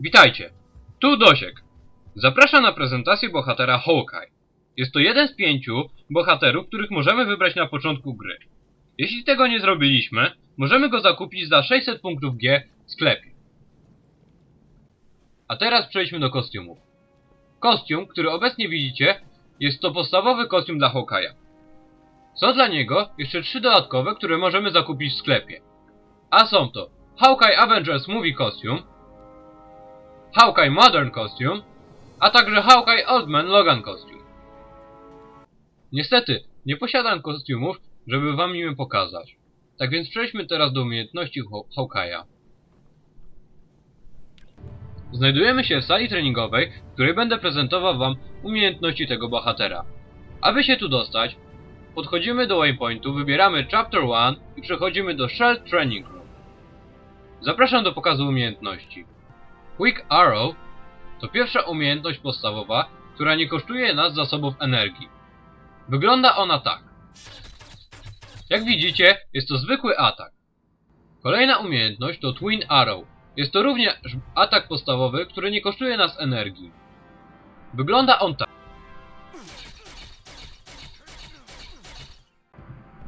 Witajcie, tu Dosiek. Zapraszam na prezentację bohatera Hawkeye. Jest to jeden z pięciu bohaterów, których możemy wybrać na początku gry. Jeśli tego nie zrobiliśmy, możemy go zakupić za 600 punktów G w sklepie. A teraz przejdźmy do kostiumów. Kostium, który obecnie widzicie, jest to podstawowy kostium dla Hawkeye'a. Są dla niego jeszcze trzy dodatkowe, które możemy zakupić w sklepie. A są to Hawkeye Avengers Movie Costume, Hawkeye Modern Costume, a także Hawkeye Old Man Logan Costume. Niestety, nie posiadam kostiumów, żeby wam im pokazać. Tak więc przejdźmy teraz do umiejętności Haw- Hawkeye'a. Znajdujemy się w sali treningowej, w której będę prezentował wam umiejętności tego bohatera. Aby się tu dostać, podchodzimy do waypointu, wybieramy Chapter 1 i przechodzimy do Shell Training Room. Zapraszam do pokazu umiejętności. Quick Arrow to pierwsza umiejętność podstawowa, która nie kosztuje nas zasobów energii. Wygląda ona tak. Jak widzicie, jest to zwykły atak. Kolejna umiejętność to Twin Arrow. Jest to również atak podstawowy, który nie kosztuje nas energii. Wygląda on tak.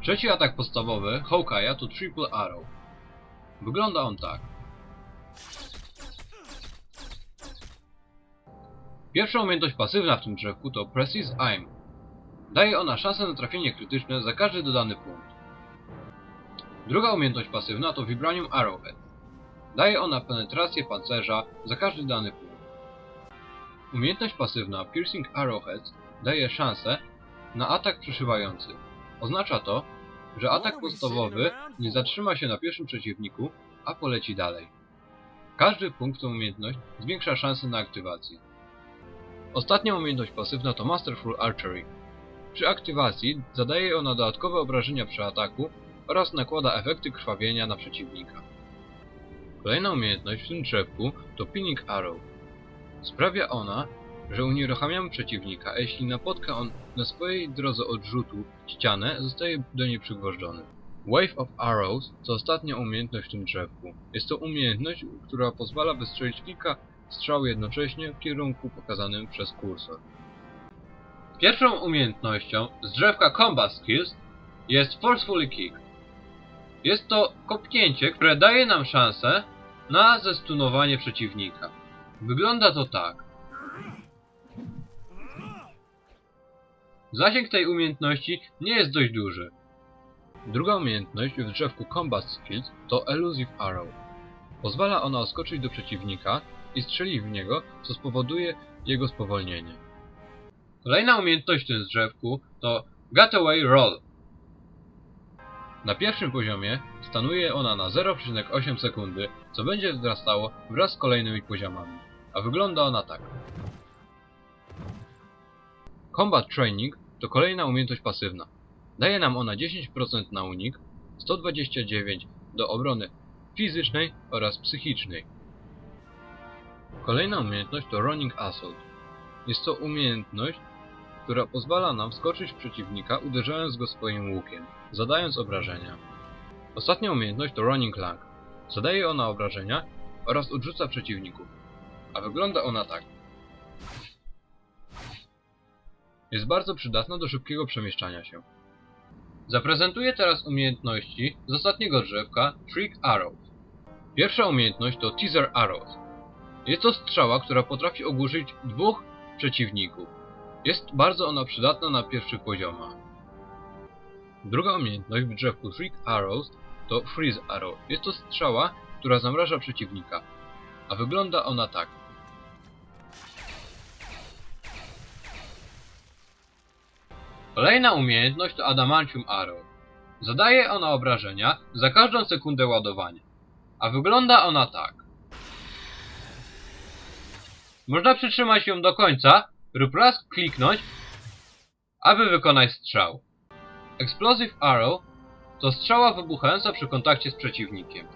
Trzeci atak podstawowy Hawkeye'a to Triple Arrow. Wygląda on tak. Pierwsza umiejętność pasywna w tym drzewku to Precise Aim. Daje ona szansę na trafienie krytyczne za każdy dodany punkt. Druga umiejętność pasywna to Vibranium Arrowhead. Daje ona penetrację pancerza za każdy dany punkt. Umiejętność pasywna Piercing Arrowhead daje szansę na atak przeszywający. Oznacza to, że atak podstawowy nie zatrzyma się na pierwszym przeciwniku, a poleci dalej. Każdy punkt tą umiejętność zwiększa szanse na aktywację. Ostatnia umiejętność pasywna to Masterful Archery. Przy aktywacji zadaje ona dodatkowe obrażenia przy ataku oraz nakłada efekty krwawienia na przeciwnika. Kolejna umiejętność w tym drzewku to Pinning Arrow. Sprawia ona, że unieruchamiamy przeciwnika, a jeśli napotka on na swojej drodze odrzutu ścianę, zostaje do niej przygwożdżony. Wave of Arrows to ostatnia umiejętność w tym drzewku. Jest to umiejętność, która pozwala wystrzelić kilka strzał jednocześnie w kierunku pokazanym przez kursor. Pierwszą umiejętnością z drzewka Combat Skills jest Forcefully Kick. Jest to kopnięcie, które daje nam szansę na zestunowanie przeciwnika. Wygląda to tak. Zasięg tej umiejętności nie jest dość duży. Druga umiejętność w drzewku Combat Skills to Elusive Arrow. Pozwala ona oskoczyć do przeciwnika i strzelić w niego, co spowoduje jego spowolnienie. Kolejna umiejętność w tym drzewku to Getaway Roll. Na pierwszym poziomie stanuje ona na 0,8 sekundy, co będzie wzrastało wraz z kolejnymi poziomami, a wygląda ona tak. Combat Training to kolejna umiejętność pasywna. Daje nam ona 10% na unik, 129 do obrony fizycznej oraz psychicznej. Kolejna umiejętność to Running Assault. Jest to umiejętność, która pozwala nam wskoczyć w przeciwnika uderzając go swoim łukiem, zadając obrażenia. Ostatnia umiejętność to Running Lang. Zadaje ona obrażenia oraz odrzuca przeciwników, a wygląda ona tak. Jest bardzo przydatna do szybkiego przemieszczania się. Zaprezentuję teraz umiejętności z ostatniego drzewka Trick Arrows. Pierwsza umiejętność to Teaser Arrows. Jest to strzała, która potrafi ogłuszyć dwóch przeciwników. Jest bardzo ona przydatna na pierwszych poziomach. Druga umiejętność w drzewku Trick Arrows to Freeze Arrow. Jest to strzała, która zamraża przeciwnika, a wygląda ona tak. Kolejna umiejętność to Adamantium Arrow. Zadaje ona obrażenia za każdą sekundę ładowania, a wygląda ona tak. Można przytrzymać ją do końca lub raz kliknąć, aby wykonać strzał. Explosive Arrow to strzała wybuchająca przy kontakcie z przeciwnikiem.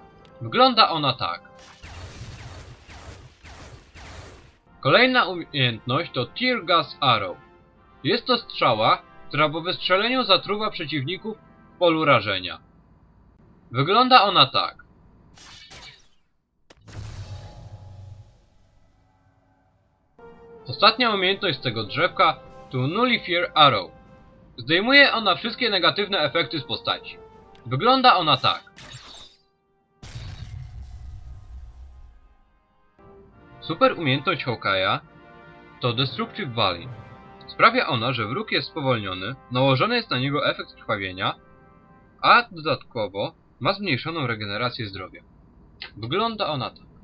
Wygląda ona tak. Kolejna umiejętność to Tear Gas Arrow. Jest to strzała, która po wystrzeleniu zatruwa przeciwników w polu rażenia. Wygląda ona tak. Ostatnia umiejętność tego drzewka to Nullifier Arrow. Zdejmuje ona wszystkie negatywne efekty z postaci. Wygląda ona tak. Super umiejętność Hawkeye'a to Destructive Valley. Sprawia ona, że wróg jest spowolniony, nałożony jest na niego efekt krwawienia, a dodatkowo ma zmniejszoną regenerację zdrowia. Wygląda ona tak.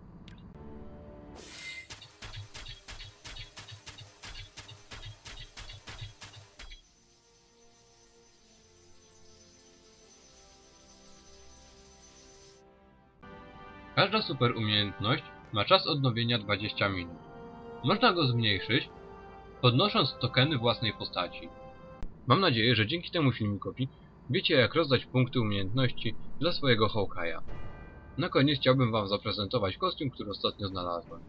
Każda super umiejętność ma czas odnowienia 20 minut. Można go zmniejszyć, podnosząc tokeny własnej postaci. Mam nadzieję, że dzięki temu filmikowi wiecie jak rozdać punkty umiejętności dla swojego Hawkeye'a. Na koniec chciałbym wam zaprezentować kostium, który ostatnio znalazłem.